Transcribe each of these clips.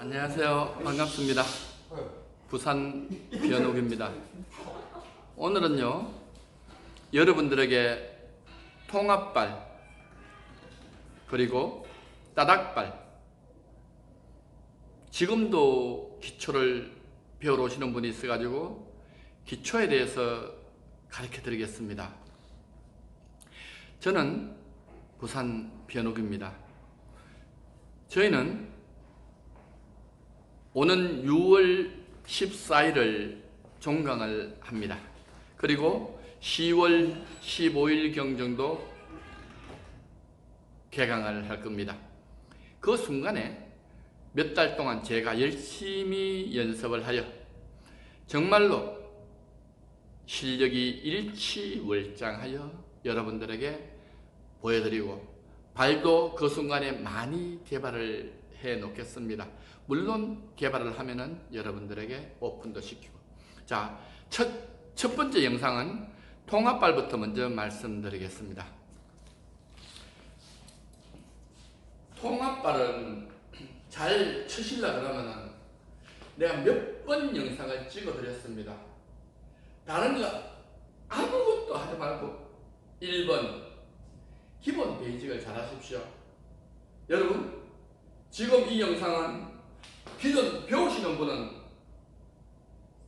안녕하세요. 반갑습니다. 부산 변옥입니다. 오늘은요, 여러분들에게 통합발, 그리고 따닥발, 지금도 기초를 배우러 오시는 분이 있어가지고 기초에 대해서 가르쳐 드리겠습니다. 저는 부산 변옥입니다. 저희는 오는 6월 14일을 종강을 합니다. 그리고 10월 15일경 정도 개강을 할 겁니다. 그 순간에 몇 달 동안 제가 열심히 연습을 하여 정말로 실력이 일치월장하여 여러분들에게 보여드리고 발도 그 순간에 많이 개발을 해 놓겠습니다. 물론 개발을 하면은 여러분들에게 오픈도 시키고. 자, 첫, 첫 번째 영상은 통합발부터 먼저 말씀드리겠습니다. 통합발은 잘 치실라 그러면은 내가 몇 번 영상을 찍어 드렸습니다. 다른 거 아무것도 하지 말고 1번 기본 베이직을 잘 하십시오. 여러분, 지금 이 영상은 기존 배우시는 분은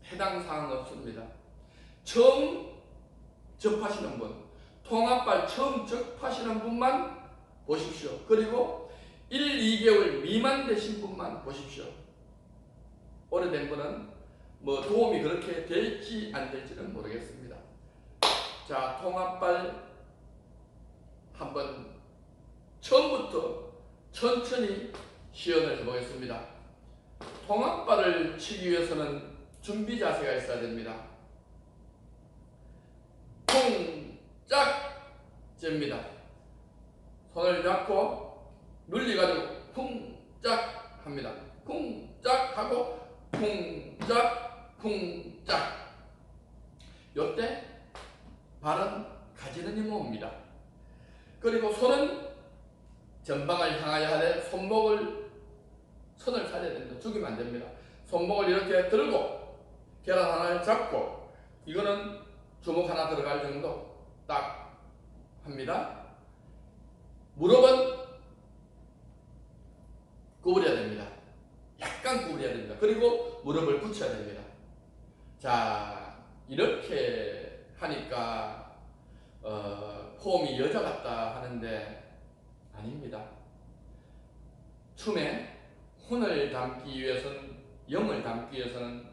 해당 사항 없습니다. 처음 접하시는 분, 통합발 처음 접하시는 분만 보십시오. 그리고 1, 2개월 미만 되신 분만 보십시오. 오래된 분은 뭐 도움이 그렇게 될지 안 될지는 모르겠습니다. 자, 통합발 한번 처음부터 천천히 시연을 해보겠습니다. 통합발을 치기 위해서는 준비 자세가 있어야 됩니다. 쿵짝 잽니다. 손을 잡고 눌리가지고 쿵짝 합니다. 쿵짝 하고 쿵짝 쿵짝 요때 발은 가지런히 모읍니다. 그리고 손은 전방을 향하여 하되 손목을 손을 살려야 됩니다. 죽이면 안 됩니다. 손목을 이렇게 들고 계란 하나를 잡고 이거는 주먹 하나 들어갈 정도 딱 합니다. 무릎은 구부려야 됩니다. 약간 구부려야 됩니다. 그리고 무릎을 붙여야 됩니다. 자 이렇게 하니까 어, 폼이 여자 같다 하는데 아닙니다. 춤에 혼을 담기 위해서는 영을 담기 위해서는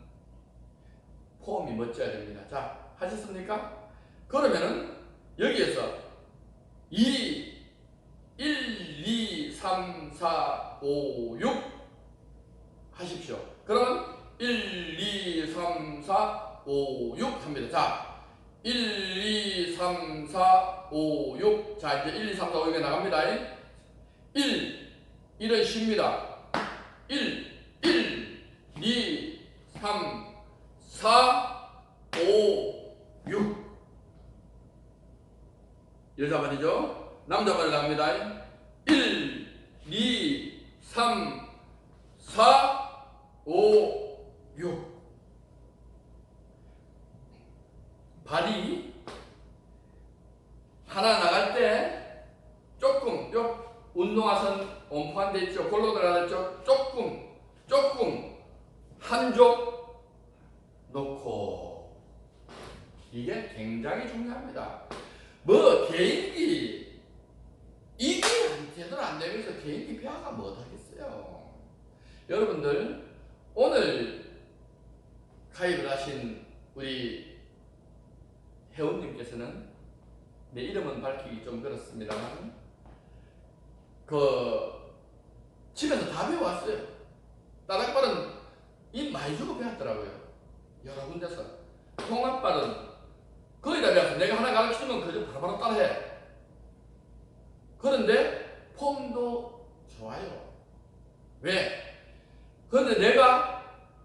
폼이 멋져야 됩니다. 자 하셨습니까? 그러면은 여기에서 2 1, 2, 3, 4, 5, 6 하십시오. 그러면 1, 2, 3, 4, 5, 6 합니다. 자, 1, 2, 3, 4, 5, 6. 자, 이제 1, 2, 3, 4, 5, 6에 나갑니다. 1, 1은 쉽니다. 1, 1, 2, 3, 4, 5, 6. 여자 말이죠. 남자 말 나갑니다. 1, 你 여러분들 오늘 가입을 하신 우리 회원님께서는 내 이름은 밝히기 좀 그렇습니다만 그 집에서 다 배워왔어요. 따닥발은 이 많이 주고 배웠더라고요. 여러 군데서 통합발은 거의 다 배웠어. 내가 하나 가르치면 그저 바로바로 따라해. 그런데 폼도 좋아요. 왜? 그런데 내가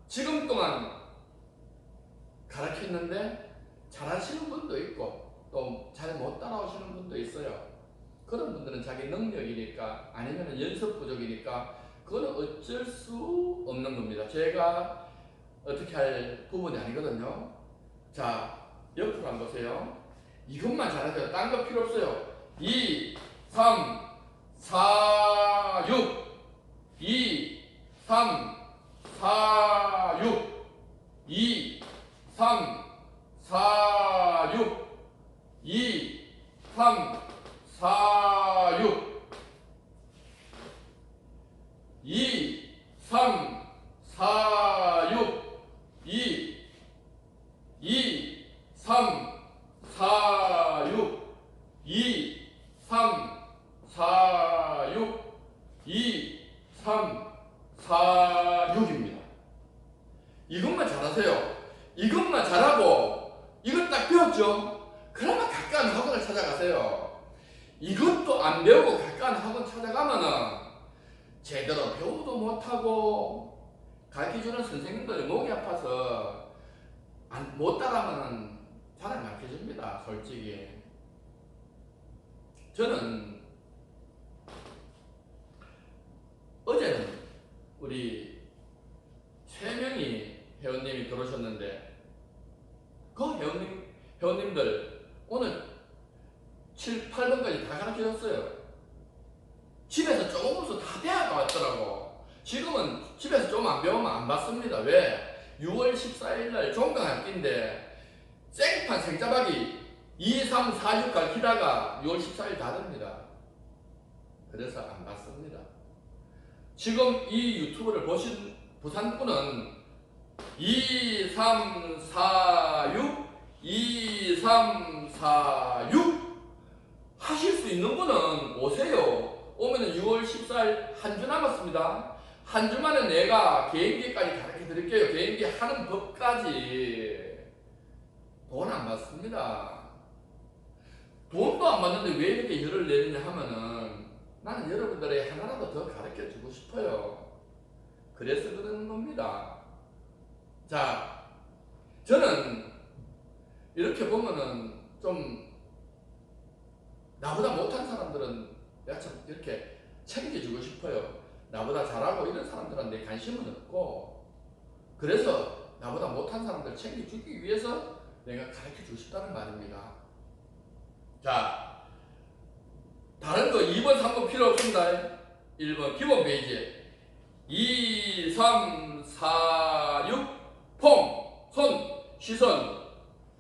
지금 동안 가르쳤는데 잘하시는 분도 있고 또 잘 못 따라오시는 분도 있어요. 그런 분들은 자기 능력이니까 아니면 연습 부족이니까 그 그거는 어쩔 수 없는 겁니다. 제가 어떻게 할 부분이 아니거든요. 자, 옆으로 한번 보세요. 이것만 잘하세요. 딴 거 필요 없어요. 2, 3, 4, 6. 2, 3, 4, 6. 2, 3, 4, 6. 2, 3, 4, 6. 2, 3, 4, 6. 2, 2, 3, 4, 6. 2, 3, 4, 6. 2, 3, 4, 6입니다. 이것만 잘하세요. 이것만 잘하고, 이걸 딱 배웠죠? 그러면 가까운 학원을 찾아가세요. 이것도 안 배우고 가까운 학원 찾아가면은 제대로 배우도 못하고 가르쳐주는 선생님들이 목이 아파서 안, 못 따라가면 잘안 가르쳐줍니다. 솔직히. 저는 어제는 우리 세 명이 회원님이 들어오셨는데 그 회원님, 회원님들 오늘 7, 8번까지 다 가르쳐줬어요. 집에서 조금씩 다 배워가 왔더라고. 지금은 집에서 좀 안 배우면 안 받습니다. 왜? 6월 14일 날 종강학기인데 생판 생짜박이 2, 3, 4, 6 가르치다가 6월 14일 다 됩니다. 그래서 안 받습니다. 지금 이 유튜브를 보신 부산분은 2, 3, 4, 6, 2, 3, 4, 6 하실 수 있는 분은 오세요. 오면은 6월 14일 한 주 남았습니다. 한 주만에 내가 개인기까지 가르쳐 드릴게요. 개인기 하는 법까지 돈 안 받습니다. 돈도 안 받는데 왜 이렇게 열을 내리냐 하면은 나는 여러분들의 하나라도 더 가르쳐 주고 싶어요. 그래서 그러는 겁니다. 자, 저는 이렇게 보면은 좀 나보다 못한 사람들은 내가 참 이렇게 챙겨주고 싶어요. 나보다 잘하고 이런 사람들은 내 관심은 없고 그래서 나보다 못한 사람들 챙겨주기 위해서 내가 가르쳐 주고 싶다는 말입니다. 자, 다른 거 2번, 3번 필요 없습니다. 1번 기본 페이지 2, 3, 4, 6 폼, 손, 시선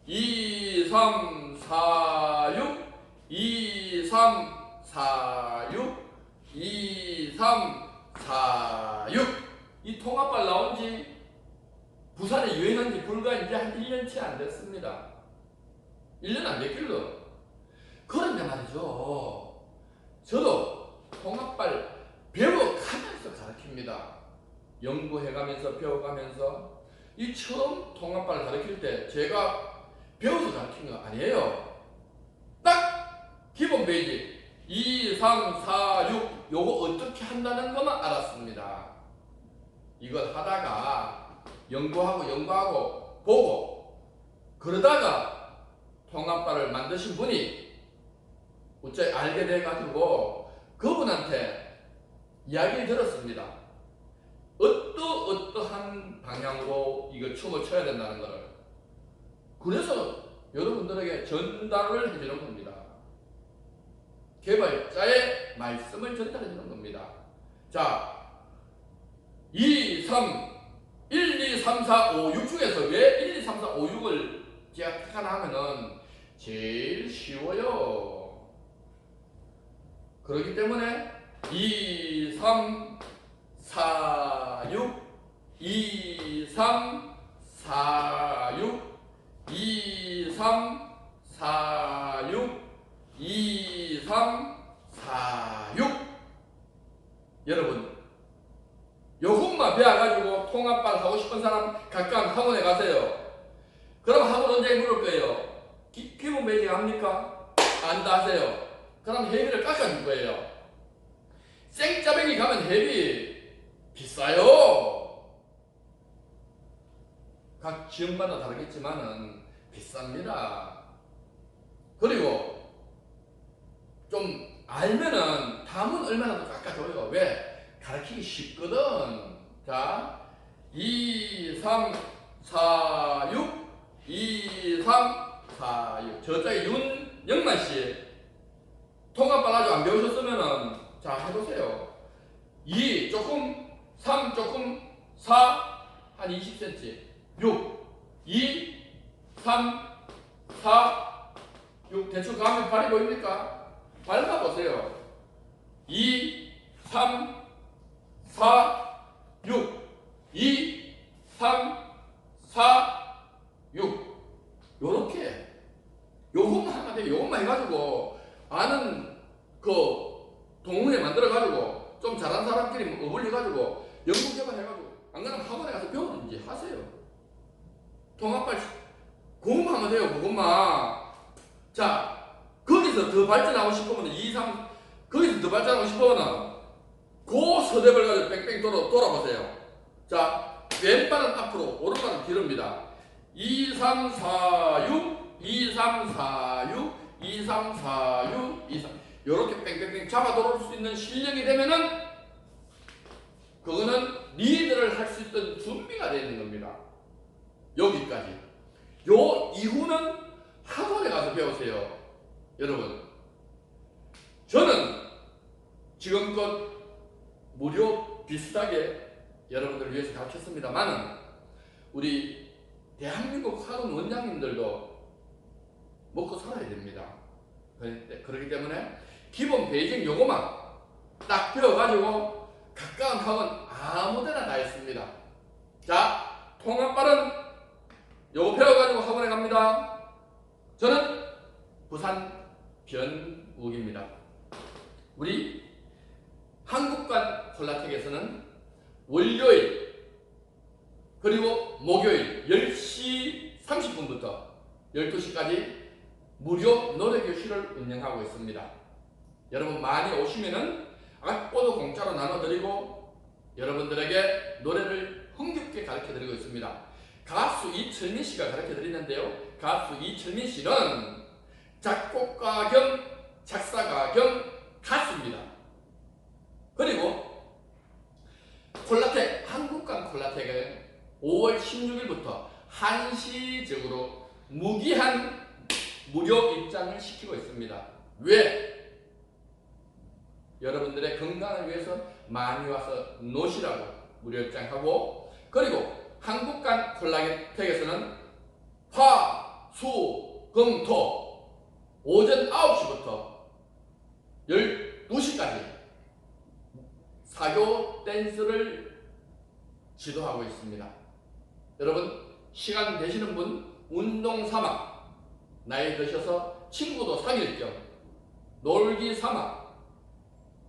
2, 3, 4, 6 2, 3, 4, 6 2, 3, 4, 6 이 통합발 나온 지 부산에 유행한 지 불과 이제 한 1년치 안 됐습니다. 1년 안 됐길래 그런데 말이죠. 저도 통합발 배워가면서 가르칩니다. 연구해가면서 배워가면서 이 처음 통합발 가르칠 때 제가 배워서 가르친 거 아니에요. 딱 기본 페이지 2, 3, 4, 6 요거 어떻게 한다는 것만 알았습니다. 이걸 하다가 연구하고 연구하고 보고 그러다가 통합발을 만드신 분이 어째 알게 돼가지고 그분한테 이야기를 들었습니다. 어떠 어떠한 방향으로 이거 춤을 춰야 된다는 것을 그래서 여러분들에게 전달을 해주는 겁니다. 개발자의 말씀을 전달해 주는 겁니다. 자, 2, 3, 1, 2, 3, 4, 5, 6 중에서 왜 1, 2, 3, 4, 5, 6을 제가 택하나 하면은 제일 쉬워요. 그렇기 때문에 2, 3, 4, 6, 2, 3, 4, 6, 2, 3, 4, 6, 2, 3, 4, 6 여러분 요것만 배워가지고 통합반 하고 싶은 사람 가까운 학원에 가세요 그럼 학원 언제 물을 거예요? 기, 기본 매직 합니까? 안다 하세요 그럼 회비를 깎아줄 거예요 생짜배기 가면 회비 비싸요 각 지역마다 다르겠지만은 비쌉니다 그리고 좀 알면은 담은 얼마나 더 깎아줘요. 왜? 가르치기 쉽거든. 자, 2, 3, 4, 6, 2, 3, 4, 6. 저자의 윤영만 씨. 통합발 아직 안 배우셨으면은, 자, 해보세요. 2 조금, 3 조금, 4, 한 20cm. 6, 2, 3, 4, 6. 대충 가면 발이 보입니까? 밟아보세요. 2, 3, 4, 6. 2, 3, 4, 6. 요렇게. 요것만 하면 돼요. 요것만 해가지고, 아는 그 동문회 만들어가지고, 좀 잘하는 사람끼리 어울려가지고, 연구 개발 해가지고, 안 그러면 학원에 가서 배우는지 하세요. 통합발, 그것만 하면 돼요. 그것만. 자, 거기서 더 발전하고 싶으면 2, 3, 거기서 더 발전하고 싶으면 그 서대를 가지고 뺑뺑 돌아, 돌아보세요. 자, 왼발은 앞으로, 오른발은 뒤로입니다. 2, 3, 4, 6, 2, 3, 4, 6, 2, 3, 4, 6, 2, 3. 요렇게 뺑뺑뺑 잡아 돌아올 수 있는 실력이 되면은 그거는 리드를 할 수 있던 준비가 되어 있는 겁니다. 여기까지. 요 이후는 학원에 가서 배우세요. 여러분. 저는 지금껏 무료 비슷하게 여러분들을 위해서 가르쳤습니다만은 우리 대한민국 학원 원장님들도 먹고 살아야 됩니다. 그렇기- 그렇기 때문에 기본 베이징 요거만 딱 배워가지고 가까운 학원 아무데나 다 있습니다. 자, 통합발은 요거 배워가지고 학원에 갑니다. 저는 부산 변욱입니다. 우리 한국관 콜라텍에서는 월요일 그리고 목요일 10시 30분부터 12시까지 무료 노래 교실을 운영하고 있습니다. 여러분 많이 오시면은 악보도 공짜로 나눠드리고 여러분들에게 노래를 흥겹게 가르쳐드리고 있습니다. 가수 이철민 씨가 가르쳐드리는데요. 가수 이철민 씨는 작곡가 겸 작사가 겸 가수입니다. 그리고 콜라텍 한국관 콜라텍은 5월 16일부터 한시적으로 무기한 무료 입장을 시키고 있습니다. 왜? 여러분들의 건강을 위해서 많이 와서 노시라고 무료 입장하고 그리고 한국관 콜라텍에서는 화, 수, 금, 토 오전 9시부터 12시까지 사교 댄스를 지도하고 있습니다. 여러분 시간 되시는 분 운동 삼아 나이 드셔서 친구도 사귈 겸 놀기 삼아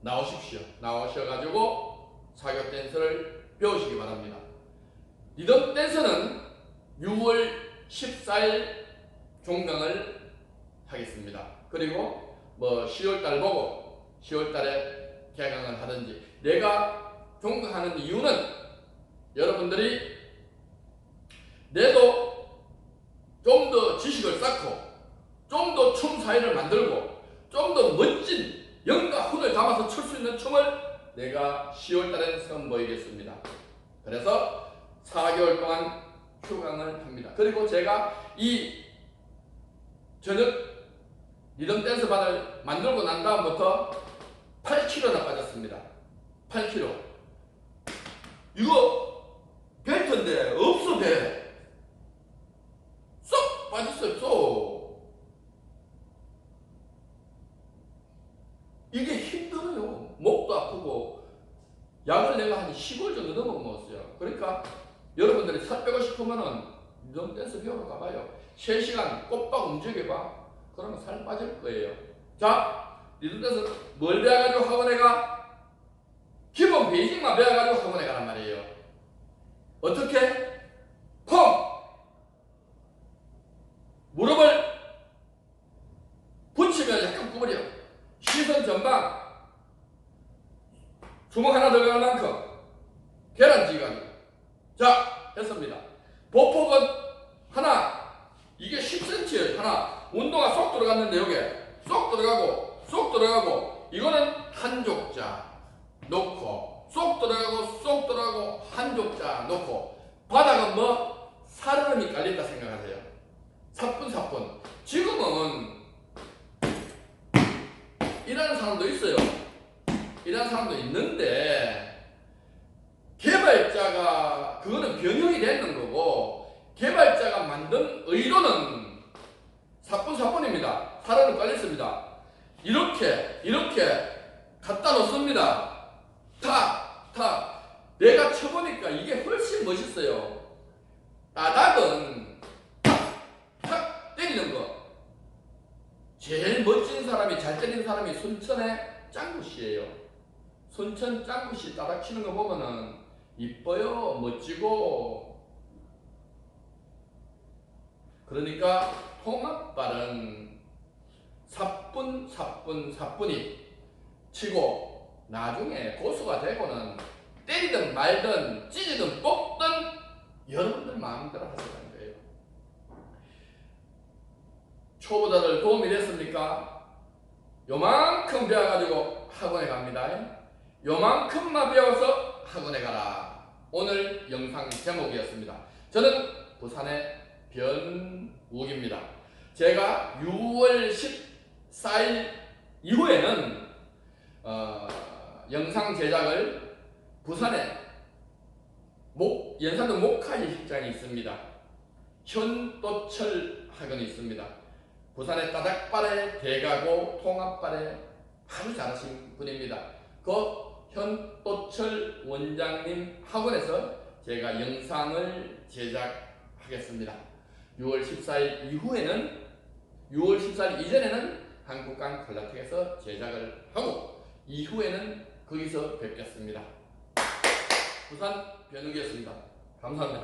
나오십시오. 나오셔가지고 사교 댄스를 배우시기 바랍니다. 리듬 댄스는 6월 14일 종강을 하겠습니다. 그리고 뭐 10월달 보고 10월달에 개강을 하든지 내가 종강하는 이유는 여러분들이 내도 좀 더 지식을 쌓고 좀 더 춤 사이를 만들고 좀 더 멋진 영과 혼을 담아서 출수 있는 춤을 내가 10월달에 선보이겠습니다. 그래서 4개월 동안 휴강을 합니다. 그리고 제가 이 저녁 리듬 댄스 반을 만들고 난 다음부터 8kg나 빠졌습니다. 8kg. 이거 벨트인데 없어 배. 쏙 빠졌어요. 쏙. 이게 힘들어요. 목도 아프고 약을 내가 한 10월 정도 넘어 먹었어요. 그러니까 여러분들이 싶으면은 리듬 댄스 배우러 가봐요. 3시간 꼬박 움직여봐. 그러면 살 빠질 거예요. 자, 리듬 댄스 뭘 배워가지고 학원에 가? 기본 베이직만 배워가지고 학원에 가란 말이에요. 어떻게? 펑! 무릎을 붙이면 약간 구부려. 시선 전방. 주먹 하나 들어갈 만큼. 계란지간. 자, 했습니다. 보폭은 하나. 이게 10cm 하나. 운동화 쏙 들어갔는데 여기 쏙 들어가고 쏙 들어가고 이거는 한 족자 놓고 쏙 X자 놓고 바닥은 뭐 살얼음이 깔렸다 생각하세요. 사뿐사뿐. 지금은 이라는 사람도 있어요. 이라는 사람도 있는데 개발자가 그거는 변형이 되는 거고 개발자가 만든 의도는 사뿐사뿐입니다. 살얼음 깔렸습니다. 이렇게 이렇게 갖다 놓습니다. 탁, 탁. 내가 쳐보니까 이게 훨씬 멋있어요. 따닥은 탁, 탁 때리는 거. 제일 멋진 사람이 잘 때리는 사람이 순천의 짱구씨예요. 순천 짱구씨 따닥 치는 거 보면은 이뻐요, 멋지고. 그러니까 통합발은 사뿐 사뿐 사뿐이 치고 나중에 고수가 되고는 때리든 말든 찢이든 뽑든 여러분들 마음대로 하시라는 거예요. 초보자들 도움이 됐습니까? 요만큼 배워가지고 학원에 갑니다. 요만큼만 배워서 학원에 가라. 오늘 영상 제목이었습니다. 저는 부산의 변욱입니다. 제가 6월 14일 이후에는 어, 영상 제작을 부산에 목, 연산도 목카이 식장이 있습니다. 현도철 학원이 있습니다. 부산의 따닥발의 대가고 통합발의 아주 잘하신 분입니다. 그 현도철 원장님 학원에서 제가 영상을 제작하겠습니다. 6월 14일 이후에는 6월 14일 이전에는 한국강 콜라텍에서 제작을 하고 이후에는 거기서 뵙겠습니다. 부산 변욱이었습니다. 감사합니다.